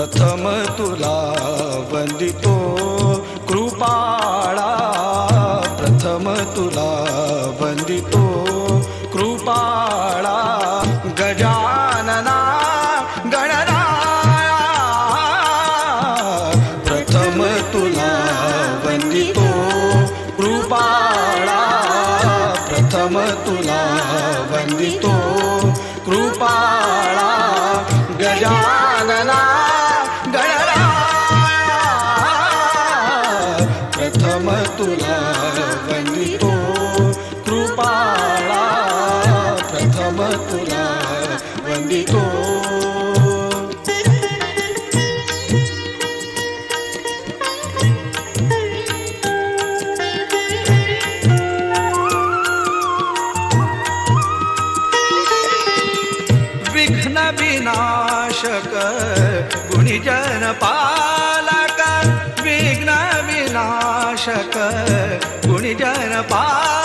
प्रथम तुला वंदितो कृपाळा. प्रथम तुला वंदितो कृपाळा. गजानना गणराया. प्रथम तुला वंदितो कृपाळा. प्रथम तुला वंदितो कृपाळा. गजानना प्रथम तुला वंदितो. कृपाळा प्रथम तुला वंदितो. विघ्न विनाशक गुणिजन पा विघ्न विनाशक गुणिजन पालक